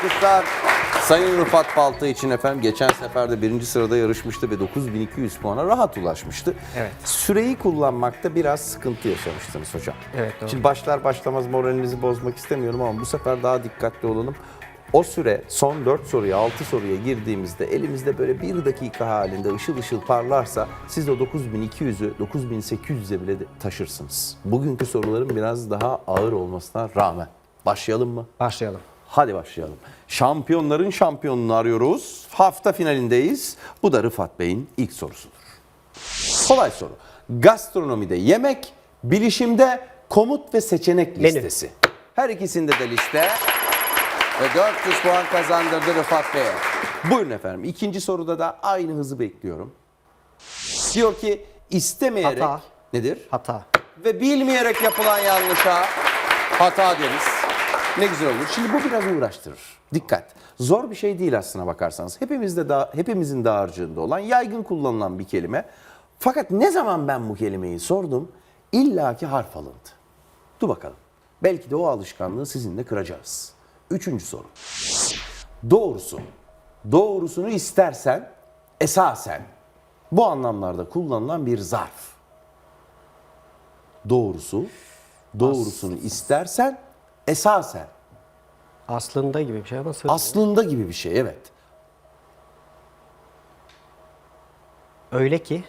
alkışlar Sayın Rıfat Balta için efendim. Geçen sefer de birinci sırada yarışmıştı ve 9200 puana rahat ulaşmıştı. Evet. Süreyi kullanmakta biraz sıkıntı yaşamıştınız hocam. Evet, doğru. Şimdi başlar başlamaz moralinizi bozmak istemiyorum ama bu sefer daha dikkatli olalım. O süre son 4 soruya 6 soruya girdiğimizde elimizde böyle bir dakika halinde ışıl ışıl parlarsa siz o 9200'ü 9800'e bile de taşırsınız. Bugünkü soruların biraz daha ağır olmasına rağmen. Başlayalım mı? Başlayalım. Hadi başlayalım. Şampiyonların şampiyonunu arıyoruz. Hafta finalindeyiz. Bu da Rıfat Bey'in ilk sorusudur. Kolay soru. Gastronomide yemek, bilişimde komut ve seçenek listesi. Her ikisinde de liste. Ve 400 puan kazandırdı Rıfat Bey'e. Buyurun efendim. İkinci soruda da aynı hızı bekliyorum. Diyor ki istemeyerek Hata. nedir? Hata. ve bilmeyerek yapılan yanlışa hata deriz. Ne güzel olur. Şimdi bu biraz uğraştırır. Dikkat. Zor bir şey değil aslına bakarsanız. Hepimizde da hepimizin dağarcığında olan yaygın kullanılan bir kelime. Fakat ne zaman ben bu kelimeyi sordum illaki harf alındı. Dur bakalım. Belki de o alışkanlığı sizinle kıracağız. Üçüncü soru. Doğrusu. Doğrusunu istersen, esasen. Bu anlamlarda kullanılan bir zarf doğrusu, doğrusunu istersen esasen, Aslında gibi bir şey ama sır. aslında gibi bir şey evet. Öyle ki.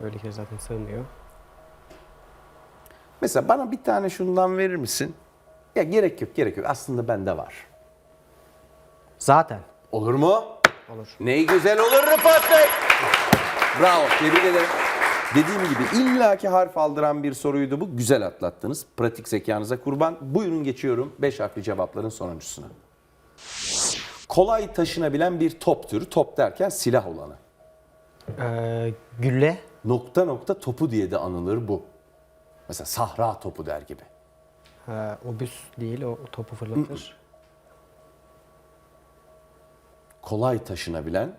Öyle ki zaten sığmıyor. Mesela bana bir tane şundan verir misin? Ya gerek yok, gerek yok. Aslında bende var. Zaten. Olur mu? Olur. Ne güzel olur Rıfat Bey. Bravo, tebrik ederim. Dediğim gibi illaki harf aldıran bir soruydu bu. Güzel atlattınız. Pratik zekanıza kurban. Buyurun geçiyorum 5 harfli cevapların sonuncusuna. Kolay taşınabilen bir top türü. Top derken silah olanı. Ee, gülle. nokta nokta topu diye de anılır bu. Mesela sahra topu der gibi. Ha, obüs değil o topu fırlatır. Kolay taşınabilen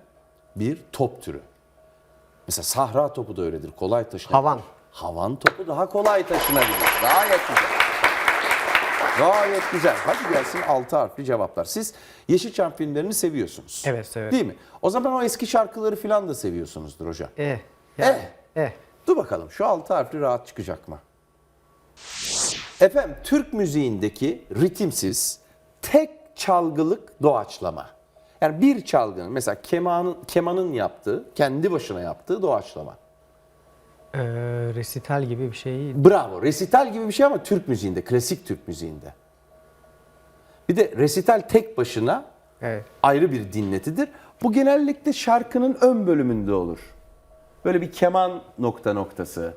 bir top türü. Mesela sahra topu da öyledir. Kolay taşınabilir. Havan. Havan topu daha kolay taşınabilir. Gayet güzel. Gayet güzel. Hadi gelsin altı harfli cevaplar. Siz Yeşilçam filmlerini seviyorsunuz. Evet, evet. Değil mi? O zaman o eski şarkıları falan da seviyorsunuzdur hocam. E. Eh. Eh. Dur bakalım şu altı harfli rahat çıkacak mı? Efendim Türk müziğindeki ritimsiz tek çalgılık doğaçlama. Yani bir çalgının mesela kemanın, kemanın yaptığı, kendi başına yaptığı doğaçlama. Ee, resital gibi bir şey. Bravo. Resital gibi bir şey ama Türk müziğinde, klasik Türk müziğinde. Bir de resital tek başına Evet. ayrı bir dinletidir. Bu genellikle şarkının ön bölümünde olur. Böyle bir keman nokta noktası.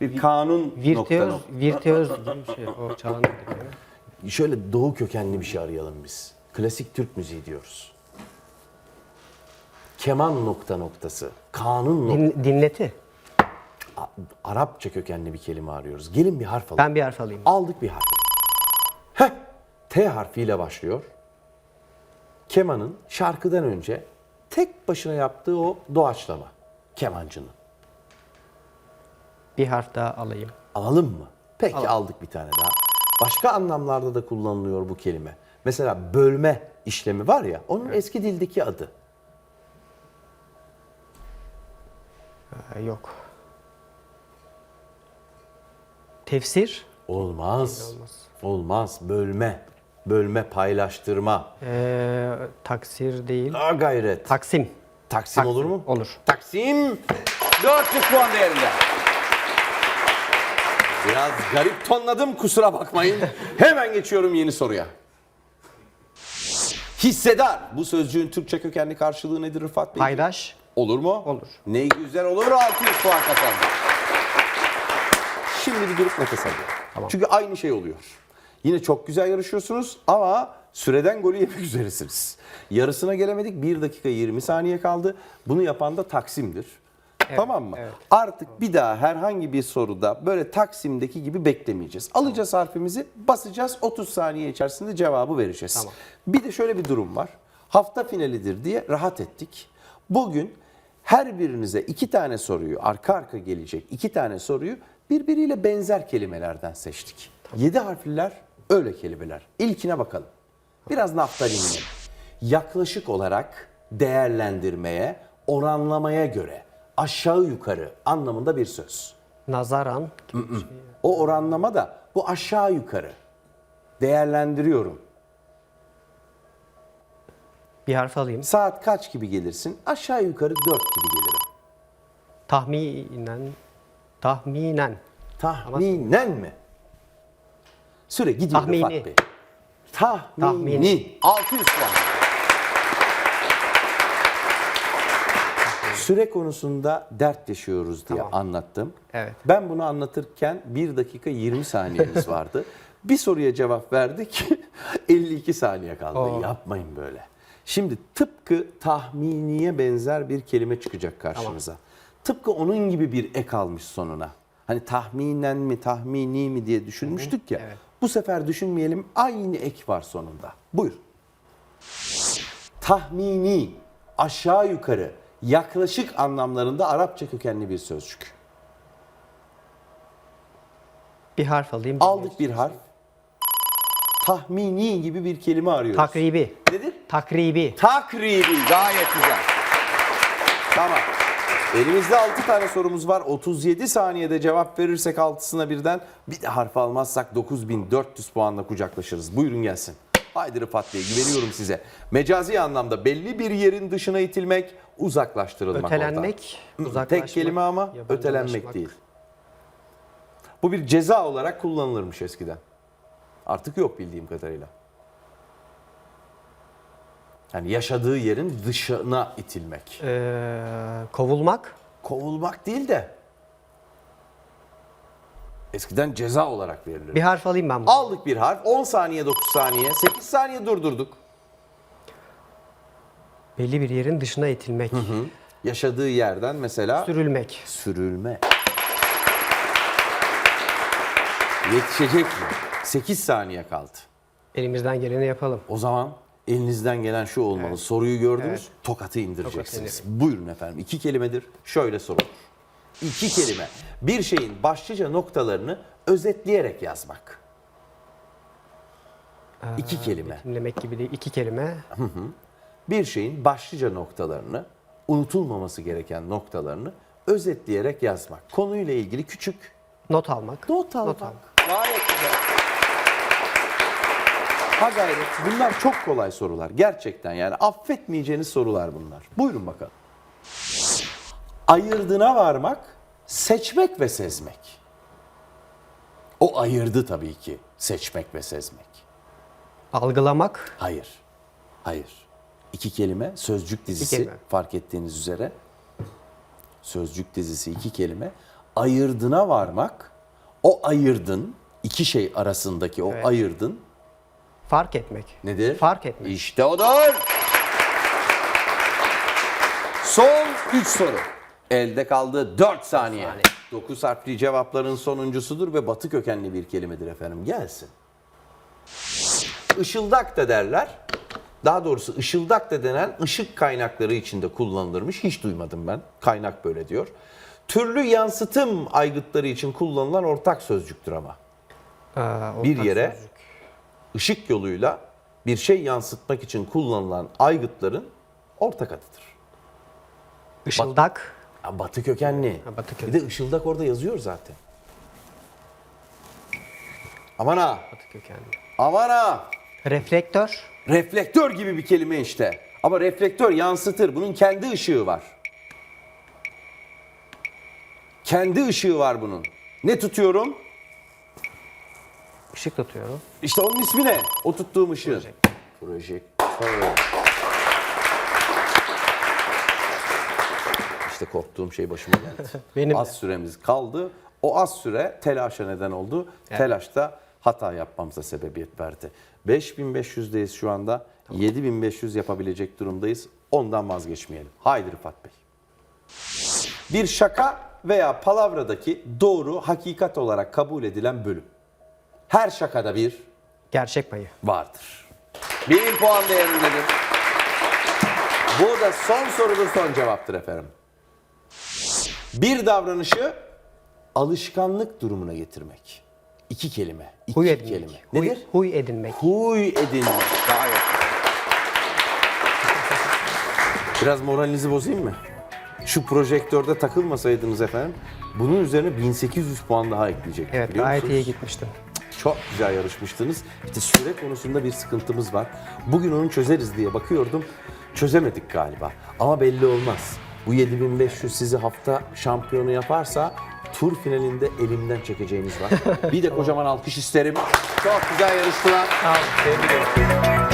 Bir kanun nokta Virtüöz, nokta. virtüöz gibi bir şey. O gibi. Şöyle doğu kökenli bir şey arayalım biz. Klasik Türk müziği diyoruz. Keman nokta noktası. Kanun nokta. Din, dinleti. A- Arapça kökenli bir kelime arıyoruz. Gelin bir harf alalım. Ben bir harf alayım. Aldık bir harf. Heh. T harfiyle başlıyor. Kemanın şarkıdan önce tek başına yaptığı o doğaçlama. Kemancının. Bir harf daha alayım. Alalım mı? Peki aldık bir tane daha. Başka anlamlarda da kullanılıyor bu kelime. Mesela bölme işlemi var ya, onun eski dildeki adı. Ee, yok. Tefsir. Olmaz. Olmaz. Olmaz. Bölme. Bölme, paylaştırma. Ee, taksir değil. Daha gayret. Taksim. Taksim olur mu? Olur. Taksim 400 puan değerinde. Biraz garip tonladım kusura bakmayın. Hemen geçiyorum yeni soruya. Hissedar. Bu sözcüğün Türkçe kökenli karşılığı nedir Rıfat Bey? Paydaş. Olur mu? Olur. Ne güzel olur 600 puan kazandı. Şimdi bir durup nefes alıyorum. Tamam. Çünkü aynı şey oluyor. Yine çok güzel yarışıyorsunuz ama süreden golü yemek üzeresiniz. Yarısına gelemedik. 1 dakika 20 saniye kaldı. Bunu yapan da Taksim'dir. Tamam mı? evet. Artık bir daha herhangi bir soruda böyle Taksim'deki gibi beklemeyeceğiz. Alacağız harfimizi, basacağız. 30 saniye içerisinde cevabı vereceğiz. Tamam. Bir de şöyle bir durum var. Hafta finalidir diye rahat ettik. Bugün her birinize iki tane soruyu arka arka gelecek iki tane soruyu birbiriyle benzer kelimelerden seçtik. Yedi harfliler Öyle kelimeler. İlkine bakalım. Biraz naftalinine. Yaklaşık olarak değerlendirmeye, oranlamaya göre aşağı yukarı anlamında bir söz. Nazaran gibi bir şey. O oranlama da bu aşağı yukarı. Değerlendiriyorum. Bir harf alayım. Saat kaç gibi gelirsin? Aşağı yukarı 4 gibi gelirim. Tahminen. Tahminen. Tahminen mi? Süre gidiyor Tahmini. Rıfat Bey. Tahmini. Tahmini. 600 puan. Süre konusunda dert yaşıyoruz diye Tamam. anlattım. Evet. Ben bunu anlatırken 1 dakika 20 saniyemiz vardı. bir soruya cevap verdik. 52 saniye kaldı. Oo. Yapmayın böyle. Şimdi tıpkı tahminiye benzer bir kelime çıkacak karşınıza. Tıpkı onun gibi bir ek almış sonuna. Hani tahminen mi tahmini mi diye düşünmüştük ya. evet. Bu sefer düşünmeyelim aynı ek var sonunda. Buyur. Tahmini, aşağı yukarı, yaklaşık anlamlarında Arapça kökenli bir sözcük. Bir harf alayım. Aldık bir harf. Tahmini gibi bir kelime arıyoruz. Takribi. Nedir? Takribi. Takribi. Gayet güzel. Tamam. Elimizde 6 tane sorumuz var. 37 saniyede cevap verirsek altısına birden bir de harf almazsak 9400 puanla kucaklaşırız. Buyurun gelsin. Haydi Rıfat Bey güveniyorum size. Mecazi anlamda belli bir yerin dışına itilmek, uzaklaştırılmak Ötelenmek, oradan. uzaklaşmak, Tek kelime ama ötelenmek değil. Bu bir ceza olarak kullanılırmış eskiden. Artık yok bildiğim kadarıyla. Yani yaşadığı yerin dışına itilmek. Ee, kovulmak. Kovulmak değil de eskiden ceza olarak verilir. Bir harf alayım ben bunu. Aldık bir harf 10 saniye 9 saniye 8 saniye durdurduk. Belli bir yerin dışına itilmek. Yaşadığı yerden mesela Sürülmek. sürülme. Yetişecek mi? 8 saniye kaldı. Elimizden geleni yapalım. O zaman elinizden gelen şu olmalı. Soruyu gördünüz, tokatı indireceksiniz. Buyurun efendim. İki kelimedir. Şöyle sorulur. İki kelime. Bir şeyin başlıca noktalarını özetleyerek yazmak. İki kelime. Dinlemek gibi değil. İki kelime. Bir şeyin başlıca noktalarını, unutulmaması gereken noktalarını özetleyerek yazmak. Konuyla ilgili küçük Not almak. not almak. almak. Gayet güzel. Ha gayret. Bunlar çok kolay sorular. Gerçekten yani affetmeyeceğiniz sorular bunlar. Buyurun bakalım. Ayırdına varmak, seçmek ve sezmek. O ayırdı tabii ki. Seçmek ve sezmek. Algılamak. Hayır. Hayır. İki kelime sözcük dizisi kelime. fark ettiğiniz üzere. Sözcük dizisi iki kelime. Ayırdına varmak, o ayırdın, iki şey arasındaki o Evet. ayırdın Fark etmek. nedir? Fark etmek. İşte odur. Son 3 soru. Elde kaldı 4 saniye. saniye. 9 harfli cevapların sonuncusudur ve batı kökenli bir kelimedir efendim. Gelsin. Işıldak da derler. Daha doğrusu ışıldak da denen ışık kaynakları içinde kullanılırmış. Hiç duymadım ben. Kaynak böyle diyor. Türlü yansıtım aygıtları için kullanılan ortak sözcüktür ama. Ee, ortak Bir yere sözcük. ışık yoluyla bir şey yansıtmak için kullanılan aygıtların ortak adıdır. Işıldak. Ya batı kökenli. Ha, batı Bir kökenli. de ışıldak orada yazıyor zaten. Aman ha, Batı kökenli. aman ha. Reflektör. Reflektör gibi bir kelime işte. Ama reflektör yansıtır. Bunun kendi ışığı var. Kendi ışığı var bunun. Ne tutuyorum? Işık tutuyorum. İşte onun ismi ne? O tuttuğum ışığın. Projektör. İşte korktuğum şey başıma geldi. Benim az de. süremiz kaldı. O az süre telaşa neden oldu. Telaşta hata yapmamıza sebebiyet verdi. 5500'deyiz şu anda. 7500 yapabilecek durumdayız. Ondan vazgeçmeyelim. Haydi Rıfat Bey. Bir şaka veya palavradaki doğru hakikat olarak kabul edilen bölüm. Her şakada bir Gerçek payı. vardır. Bin puan değerindedir. Bu da son sorudur son cevaptır efendim. Bir davranışı alışkanlık durumuna getirmek. İki kelime. İki Huy edinmek. kelime. Huy, Nedir? huy edinmek. Huy edinmek. Gayet. Biraz moralinizi bozayım mı? Şu projektörde takılmasaydınız efendim, bunun üzerine 1800 puan daha ekleyecektik Evet biliyor gayet musunuz? iyi gitmiştim. Çok güzel yarışmıştınız. İşte süre konusunda bir sıkıntımız var. Bugün onu çözeriz diye bakıyordum. Çözemedik galiba. Ama belli olmaz. Bu 7500 sizi hafta şampiyonu yaparsa tur finalinde elimden çekeceğiniz var. bir de kocaman alkış isterim. Çok güzel yarıştılar. Tebrik ederim.